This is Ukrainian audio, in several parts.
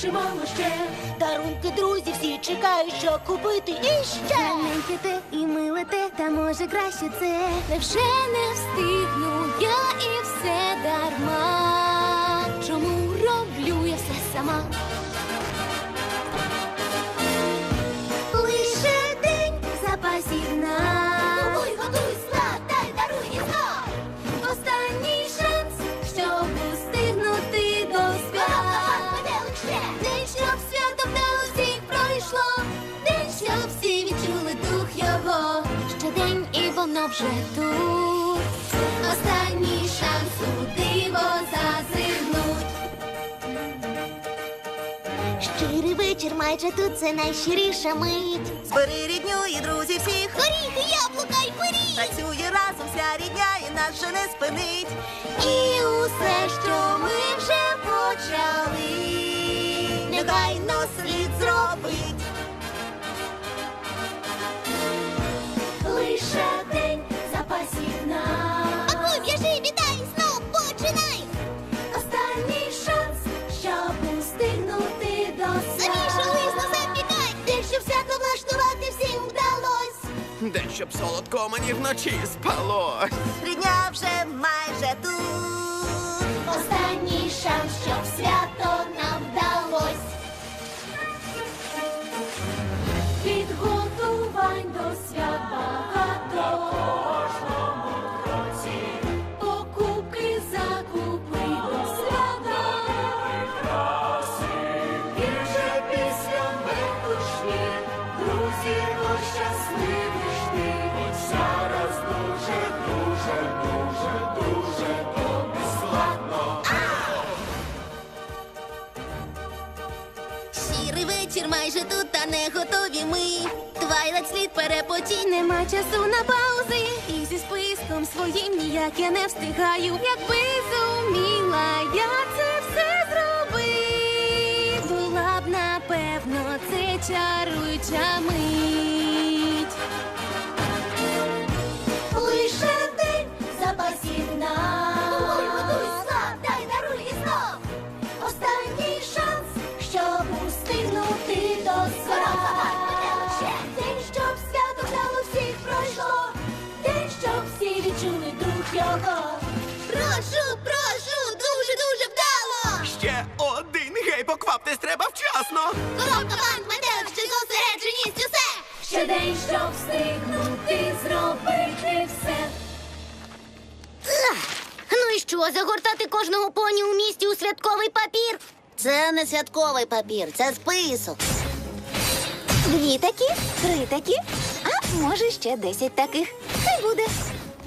чимало ще. Дарунки друзі всі чекають, що купити і ще. Маленьке те і милите, та може краще це. Невже не встигну я і все дарма? Чому роблю я все сама? Вже тут. Останній шанс у диво зазирнуть. Щирий вечір майже тут це найщиріша мить. Збери рідню і друзів всіх. Горіхи, яблука й пиріг. Працює разом вся рідня і нас вже не спинить. І усе, що ми вже почали, Негайно вдалось. Де щоб солодко мені вночі спалось. Рідня вже майже тут. Останній шанс, щоб свято готові ми. Твайлайт слід перепотій, нема часу на паузи. І зі списком своїм ніяк я не встигаю. Якби зуміла я це все зробив. була б напевно це чаруюча мить. Покваптесь треба вчасно. Коробка, банк, метелик, ще зосередженість, усе. Щодень, щоб встигнути зробити все. Ну і що, загортати кожного поні у місті у святковий папір? Це не святковий папір, це список. Дві такі, три такі, а може ще десять таких. Хай буде.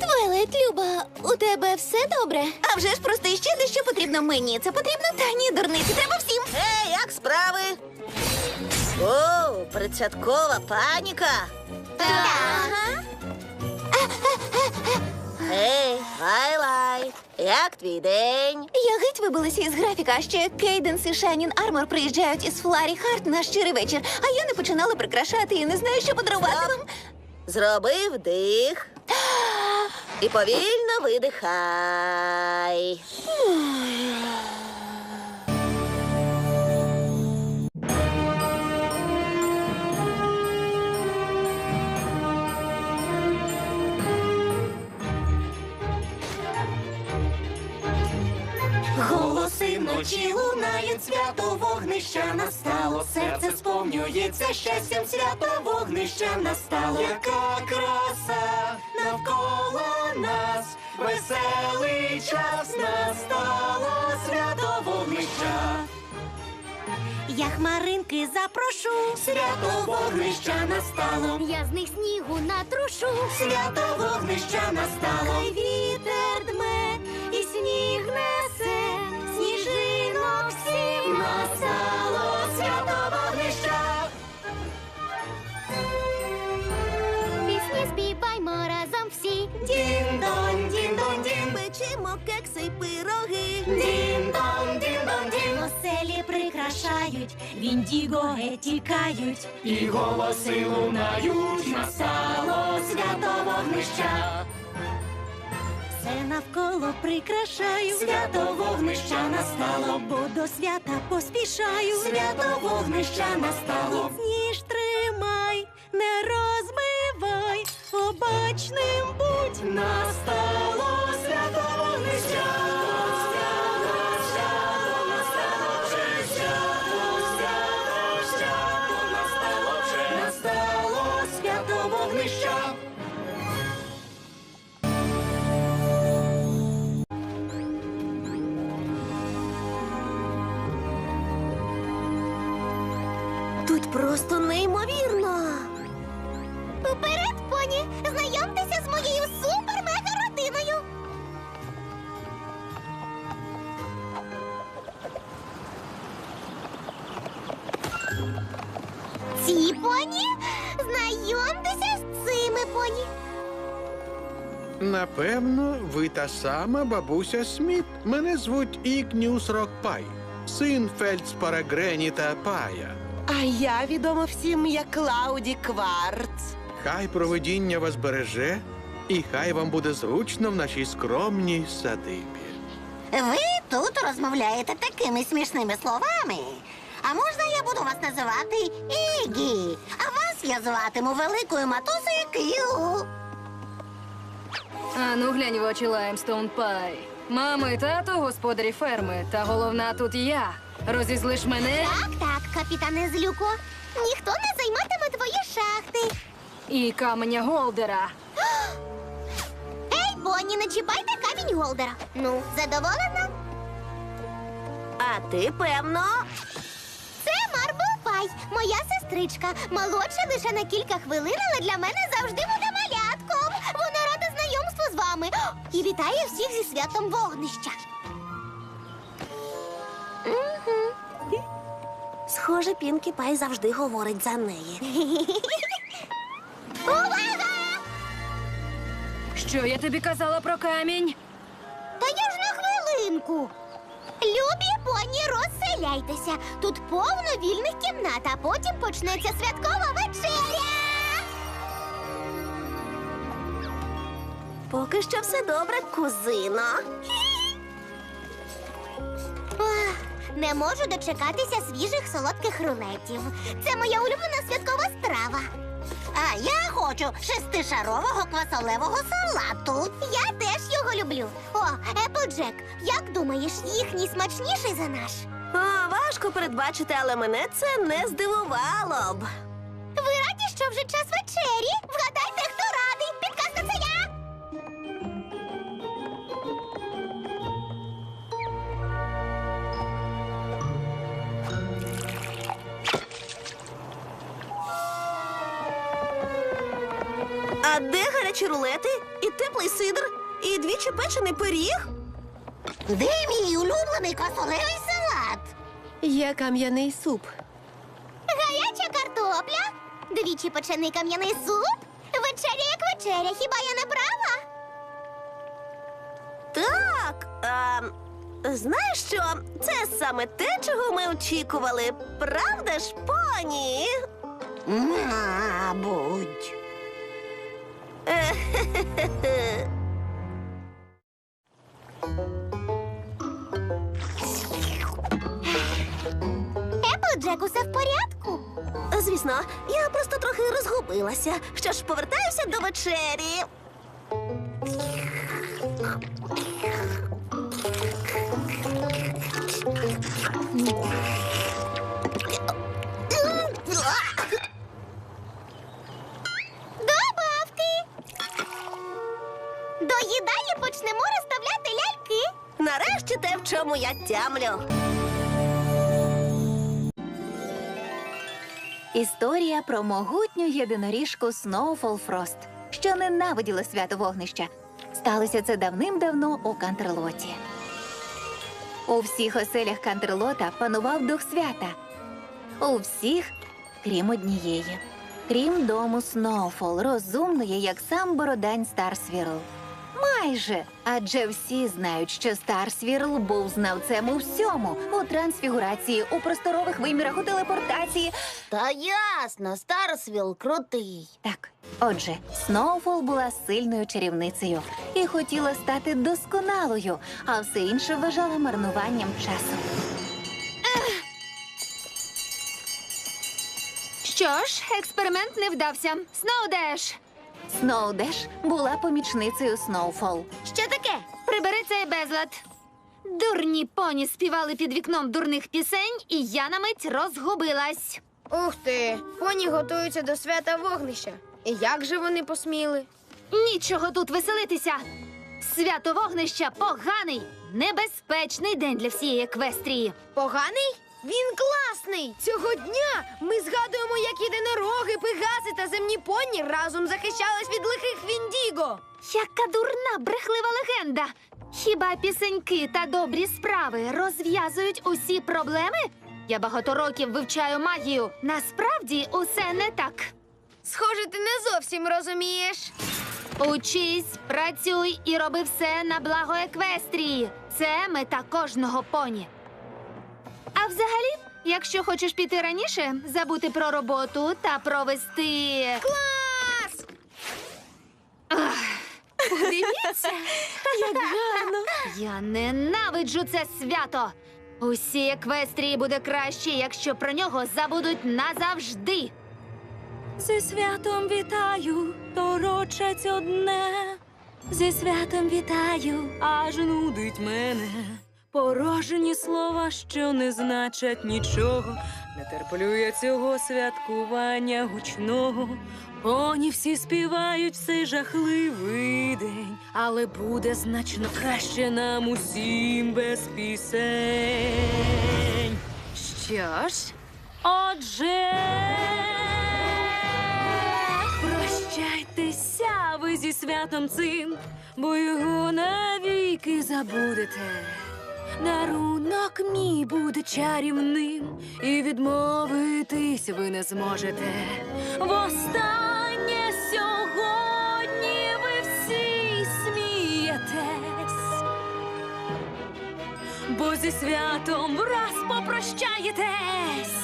Твайлайт, Люба, у тебе все добре? А вже ж просто іще дещо потрібно мені. Це потрібно та ні, дурниці, треба всім. Ей, як справи? О, предсвяткова паніка. Ага. Ей, лай-лай, як твій день? Я геть вибилася із графіка, а ще Кейденс і Шайнін Армор приїжджають із Фларі Харт на щирий вечір, а я не починала прикрашати і не знаю, що подарувати Стоп. вам. Зроби вдих. І повільно видихай. Голоси вночі лунають, свято вогнища настало. Серце сповнюється щастям, свято вогнища настало. Яка краса навколо нас, веселий час настало, свято вогнища, Я хмаринки запрошу, Свято вогнища настало. я з них снігу натрушу. Свято вогнища настало. Хай вітер дме і сніг несе, всім свято вогнища. Пісні співаймо разом всі. Дін-дон, дін-дон-дін. Печемо кекси й пироги. Дін-дон, дін-дон-дін. Оселі прикрашають, віндіго тікають. І голоси лунають, настало свято вогнища. Все навколо прикрашаю. Свято вогнища настало, бо до свята поспішаю. Свято вогнища настало. Ніж тримай, не розмивай, обачним будь настало поні? Знайомтеся з цими поні. Напевно, ви та сама бабуся Сміт. Мене звуть Ікніус Рокпай, син Фельдспара Грені та Пая. А я відома всім як Клауді Кварц. Хай провидіння вас береже, і хай вам буде зручно в нашій скромній садибі. Ви тут розмовляєте такими смішними словами. А можна я буду вас називати Ігі, а вас я зватиму великою матусею К'ю. А ну глянь в очі Лаймстоун Пай. Мама і тато господарі ферми, та головна тут я. Розізлиш мене Так, так, капітане Злюко. Ніхто не займатиме твої шахти. і каменя Голдера. Ей, Бонні, не чіпайте камінь Голдера. Ну, задоволена? А ти, певно, Пай, моя сестричка. Молодша лише на кілька хвилин, але для мене завжди буде малятком. Вона рада знайомству з вами і вітає всіх зі святом вогнища. схоже, Пінкі Пай завжди говорить за неї. Увага! Що я тобі казала про камінь? Та я ж на хвилинку. Любі поні, розселяйтеся. Тут повно вільних кімнат, а потім почнеться святкова вечеря. Поки що все добре, кузино. Ох, Не можу дочекатися свіжих солодких рулетів. Це моя улюблена святкова страва. А я хочу шестишарового квасолевого салату. Я теж його люблю. О, Еплджек, як думаєш, їхній смачніший за наш? Важко передбачити, але мене це не здивувало б. Ви раді, що вже час вечері? Вгадайте, хто радий. Підказка це я. А де гарячі рулети, і теплий сидр, і двічі печений пиріг? Де мій улюблений квасолевий салат? Є кам'яний суп. Гаряча картопля? Двічі печений кам'яний суп? Вечеря як вечеря, хіба я не права? Так. А, знаєш що? Це саме те, чого ми очікували. Правда ж, поні? Мабуть. Еплджек, усе в порядку? Звісно, я просто трохи розгубилася. Що ж, повертаюся до вечері. Добавки! До їдальні почнемо розставляти ляльки. Нарешті те, в чому я тямлю. Історія про могутню єдиноріжку Сноуфол Фрост, що ненавиділа свято вогнища. Сталося це давним-давно у Кантерлоті. У всіх оселях Кантерлота панував дух свята. У всіх, крім однієї. Крім дому Сноуфол, розумної, як сам Бородань Старсвірл. Майже, адже всі знають, що Старсвірл був знавцем у всьому у трансфігурації, у просторових вимірах, у телепортації. Та ясно, Старсвіл крутий. Так, отже, Сноуфол була сильною чарівницею і хотіла стати досконалою, а все інше вважала марнуванням часу. Що ж, експеримент не вдався. Сноудеш! Сноудеш була помічницею Сноуфол. Що таке? Прибери цей безлад. Дурні поні співали під вікном дурних пісень, і я на мить розгубилась. Ух ти, поні готуються до свята вогнища. І як же вони посміли? Нічого тут веселитися. Свято вогнища поганий, небезпечний день для всієї еквестрії. Поганий? Він класний! Цього дня ми згадуємо, як єдинороги, пегаси та земні поні разом захищались від лихих Віндіго. Яка дурна, брехлива легенда. Хіба пісеньки та добрі справи розв'язують усі проблеми? Я багато років вивчаю магію. Насправді усе не так. Схоже, ти не зовсім розумієш. Учись, працюй і роби все на благо еквестрії. Це мета кожного поні. А взагалі, якщо хочеш піти раніше, забути про роботу та провести. Клас! Подивіться, як гарно. Я ненавиджу це свято. Усі еквестрії буде краще, якщо про нього забудуть назавжди. Зі святом вітаю, торочать одне. Зі святом вітаю, аж нудить мене. Порожені слова, що не значать нічого. Не терплю я цього святкування гучного. Поні всі співають цей жахливий день, але буде значно краще нам усім без пісень. Що ж, отже. Прощайтеся ви зі святом цим, бо його навіки забудете. Дарунок мій буде чарівним, і відмовитись ви не зможете. Востаннє сьогодні ви всі смієтесь, бо зі святом враз попрощаєтесь.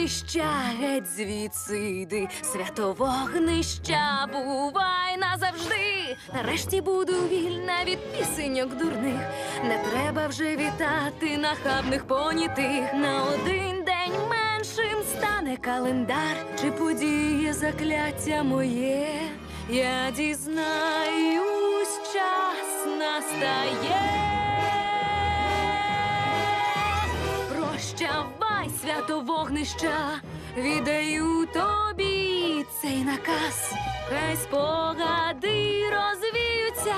Вогнища геть звідси йди, свято вогнища бувай назавжди. Нарешті буду вільна від пісеньок дурних. Не треба вже вітати нахабних понятих. На один день меншим стане календар, чи подіє закляття моє. Я дізнаюсь, час настає. Прощавай, свято вогнища, віддаю тобі цей наказ. Хай спогади розвіються,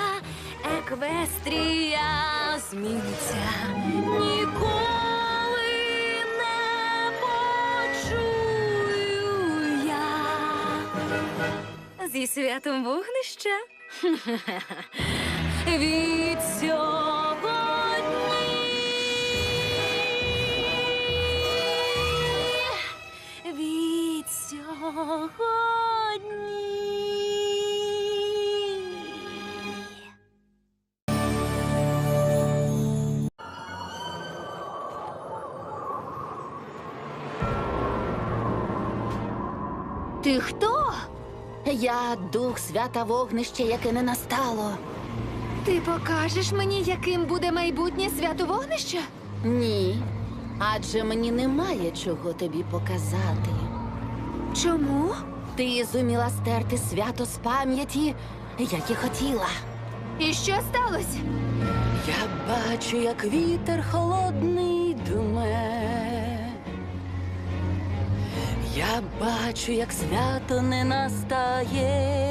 еквестрія зміниться. Ніколи не почую я. Зі святом вогнища. Від сьогодні. Сьогодні. Ти хто? Я дух свята вогнища, яке не настало. Ти покажеш мені, яким буде майбутнє свято вогнища? Ні. Адже мені немає чого тобі показати. Чому? Ти зуміла стерти свято з пам'яті, як і хотіла. І що сталося? Я бачу, як вітер холодний дме. Я бачу, як свято не настає.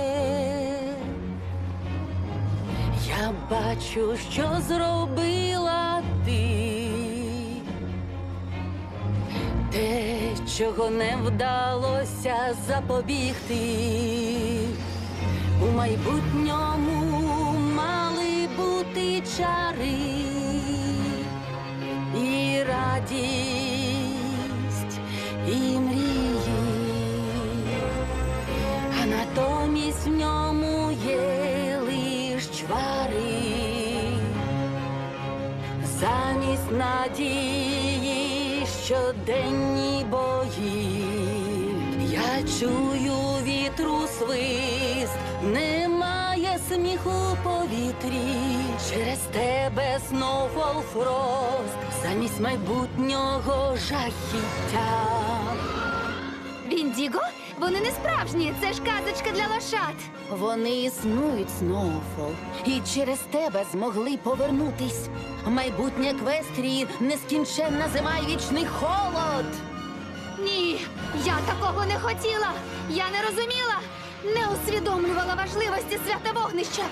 Я бачу, що зробила чого не вдалося запобігти, у майбутньому мали бути чари і радість, і мрії, а натомість в ньому є лиш чвари, замість надії щоденні бої. Я чую вітру свист, немає сміху повітрі. Через тебе знов Фрост, замість майбутнього жахіття. Віндіго? Вони не справжні, це ж казочка для лошад. Вони існують, Сноуфол, і через тебе змогли повернутись. Майбутнє Квестрії нескінченна зима і вічний холод. Ні, я такого не хотіла. Я не розуміла, не усвідомлювала важливості свята вогнища.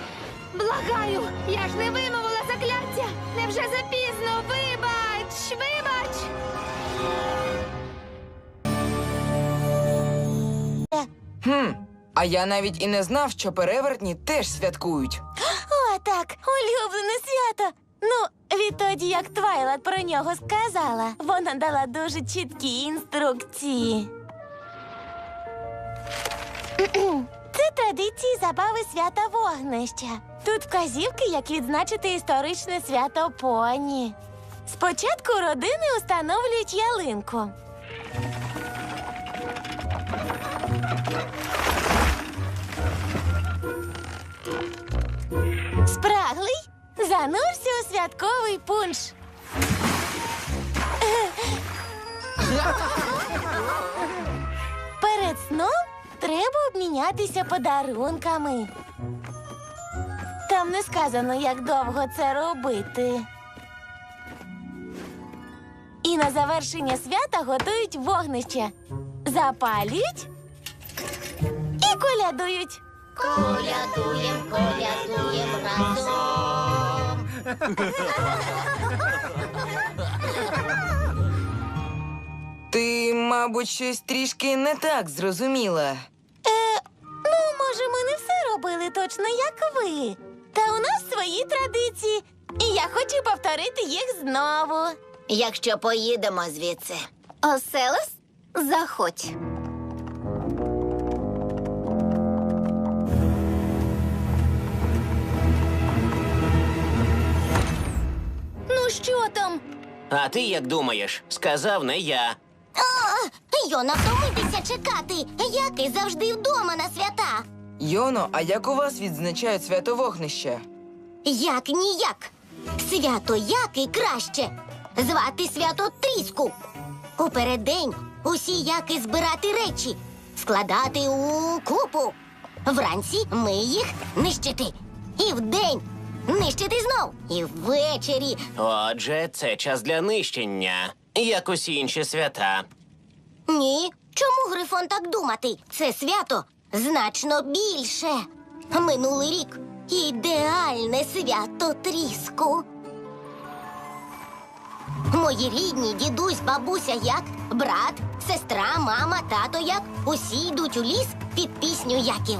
Благаю, я ж не вимовила закляття. Невже запізно? Вибач, вибач. Хм, а я навіть і не знав, що перевертні теж святкують. О, так, улюблене свято. Ну, відтоді, як Твайлат про нього сказала, вона дала дуже чіткі інструкції. Це традиції забави свята вогнища. Тут вказівки, як відзначити історичне свято поні. Спочатку родини установлюють ялинку. Занурся у святковий пунш. Перед сном треба обмінятися подарунками. Там не сказано, як довго це робити. І на завершення свята готують вогнище. Запалюють і колядують. Колядуєм, колядуєм разом. Ти, мабуть, щось трішки не так зрозуміла. Е, ну, може, ми не все робили точно, як ви. Та у нас свої традиції, і я хочу повторити їх знову. Якщо поїдемо звідси. Оселес, заходь. Ну що там? А ти як думаєш? Сказав не я. Йона втомитися чекати, як і завжди вдома на свята. Йоно, а як у вас відзначають свято вогнища? Як ніяк. Свято як і краще. Звати свято тріску. У переддень усі яки збирати речі, складати у купу. Вранці ми їх нищити. І вдень нищити знов. І ввечері. Отже, це час для нищення, як усі інші свята. Ні. Чому Грифон так думати? Це свято значно більше. Минулий рік ідеальне свято тріску. Мої рідні, дідусь, бабуся як, брат, сестра, мама, тато як. Усі йдуть у ліс під пісню яків.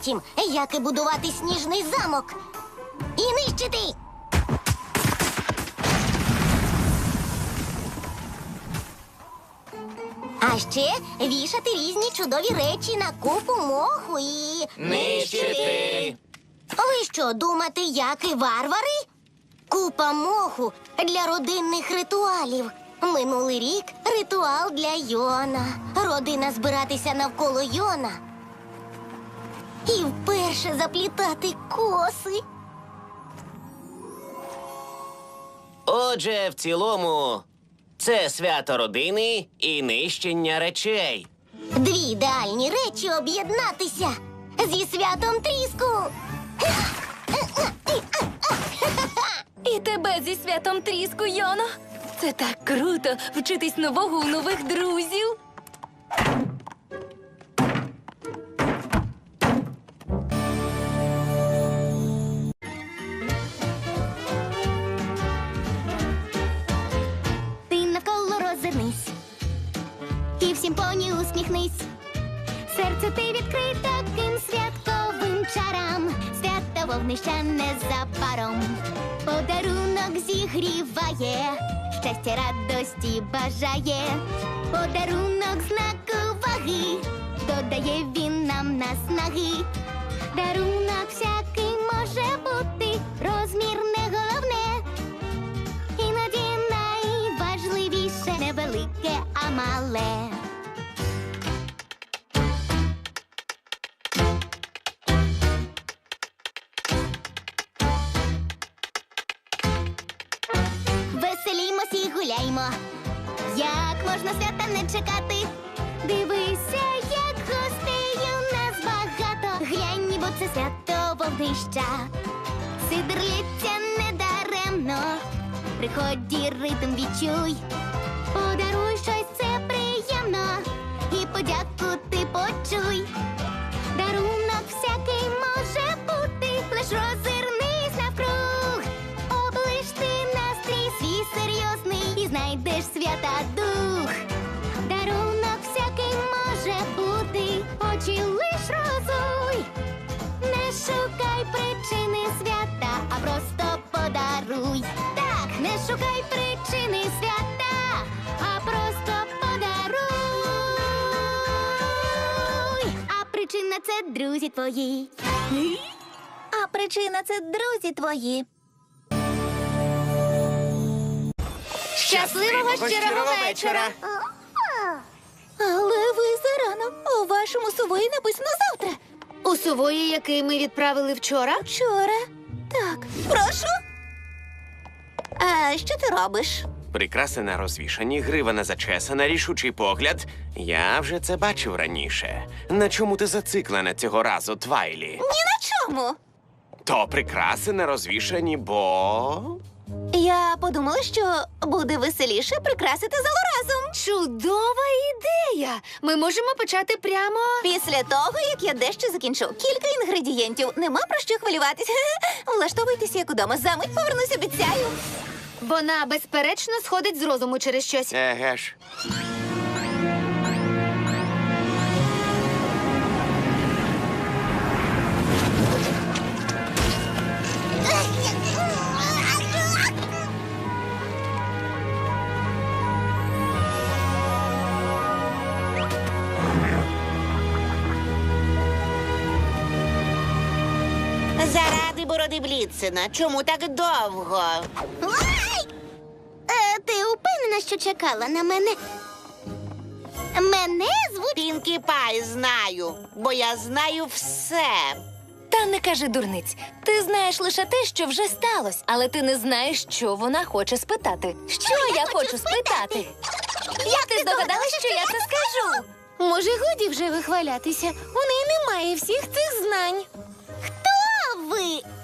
Потім як і будувати сніжний замок. І нищити. А ще вішати різні чудові речі на купу моху і. Нищити! Ви що, думаєте, як і варвари? Купа моху для родинних ритуалів. Минулий рік ритуал для Йона. Родина збиратися навколо Йона. І вперше заплітати коси. Отже, в цілому, це свято родини і нищення речей. Дві ідеальні речі об'єднатися зі святом тріску. І тебе зі святом тріску, Йоно. Це так круто вчитись нового у нових друзів. Всім поні усміхнись. Серце ти відкрий таким святковим чарам. Свято вогнища за паром. Подарунок зігріває, щастя, радості бажає. Подарунок знак уваги, додає він нам наснаги. Дарунок всякий може бути, розмір Глянь, бо це свято вогнища. Сидр лється недаремно. Приході ритм відчуй. Подаруй щось це приємно. І подяку ти почуй. Дарунок всякий може бути, лиш роззирнись навкруг. Облиш ти настрій свій серйозний і знайдеш свята дух. Причини свята, а просто подаруй. Так, не шукай причини свята, а просто подаруй. А причина це друзі твої. А причина це друзі твої. Щасливого щирого вечора! Але ви зарано. У вашому сувої написано завтра. У сувої, який ми відправили вчора. Вчора. Так. Прошу. А що ти робиш? Прикраси на розвішані, грива не зачесана, рішучий погляд. Я вже це бачив раніше. На чому ти зациклена цього разу, Твайлі? Ні на чому. То прикраси на розвішані, бо. Я подумала, що буде веселіше прикрасити залу разом. Чудова ідея! Ми можемо почати прямо. Після того, як я дещо закінчу. Кілька інгредієнтів. Нема про що хвилюватись. Влаштовуйтесь, як удома. Замить повернусь, обіцяю. Вона безперечно сходить з розуму через щось. Еге ж. Бороди чому так довго? Ой! Е, ти упевнена, що чекала на мене? Мене звуть Пінкі Пай, знаю, бо я знаю все. Та не кажи дурниць. Ти знаєш лише те, що вже сталося, але ти не знаєш, що вона хоче спитати. Що, я, хочу спитати? Як ти здогадалась, що я це скажу? Може, годі вже вихвалятися. У неї немає всіх цих знань.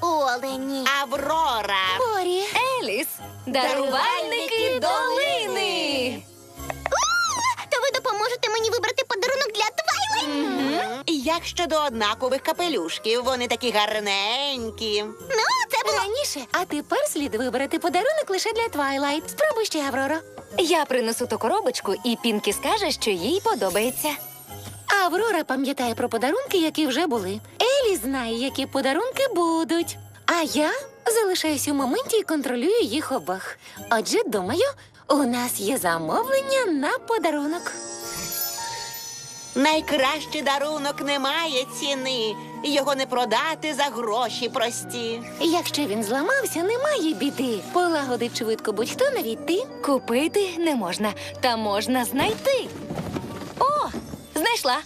Олені? Аврора. Борі. Еліс, дарувальники долини. То ви допоможете мені вибрати подарунок для Твайлайт? Як щодо однакових капелюшків, вони такі гарненькі. Ну, це було Раніше, а тепер слід вибрати подарунок лише для Твайлайт. Спробуй ще, Авроро. Я принесу ту коробочку, і Пінкі скаже, що їй подобається. Аврора пам'ятає про подарунки, які вже були. Елі знає, які подарунки будуть. А я залишаюсь у моменті і контролюю їх обох. Отже, думаю, у нас є замовлення на подарунок. Найкращий дарунок не має ціни. Його не продати за гроші прості. Якщо він зламався, немає біди. Полагодить швидко будь-хто навіть ти. Купити не можна, та можна знайти. Знайшла.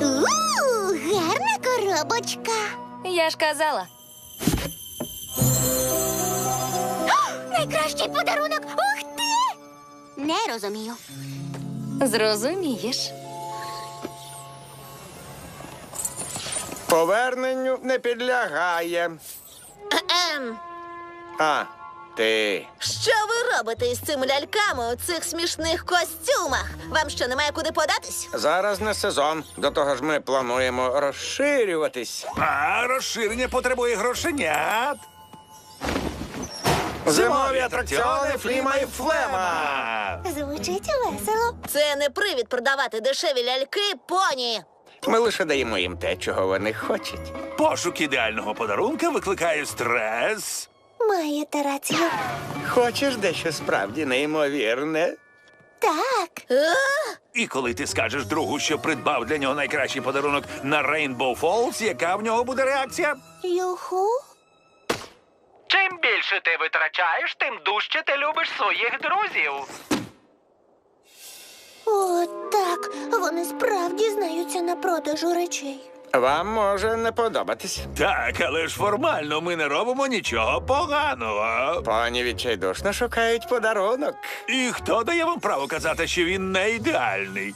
У, гарна коробочка. Я ж казала. Найкращий подарунок. Ух ти! Не розумію. Зрозумієш. Поверненню не підлягає. А, ти. Що ви робите із цими ляльками у цих смішних костюмах? Вам що, немає куди податись? Зараз не сезон. До того ж ми плануємо розширюватись. А розширення потребує грошенят. Зимові атракціони Фліма і Флема. Звучить весело. Це не привід продавати дешеві ляльки поні. Ми лише даємо їм те, чого вони хочуть. Пошук ідеального подарунка викликає стрес. Маєте рацію. Хочеш дещо справді неймовірне? Так. І коли ти скажеш другу, що придбав для нього найкращий подарунок на Rainbow Falls, яка в нього буде реакція? Юху. Чим більше ти витрачаєш, тим дужче ти любиш своїх друзів. О, так. Вони справді знаються на продажу речей. Вам може не подобатись. Так, але ж формально ми не робимо нічого поганого. Пані відчайдушно шукають подарунок. І хто дає вам право казати, що він не ідеальний?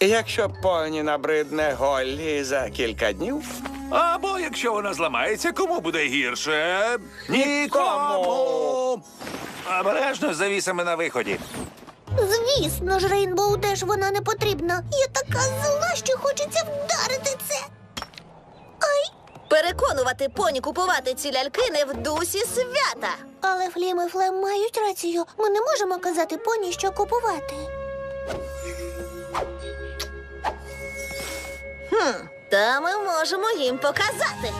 Якщо поні набридне Голлі за кілька днів, Або якщо вона зламається, кому буде гірше? Нікому! Обережно з завісами на виході. Звісно ж, Рейнбоу теж вона не потрібна. Я така зла, що хочеться вдарити це. Переконувати поні купувати ці ляльки не в дусі свята. Але Флім і Флем мають рацію. Ми не можемо казати поні, що купувати. Та ми можемо їм показати.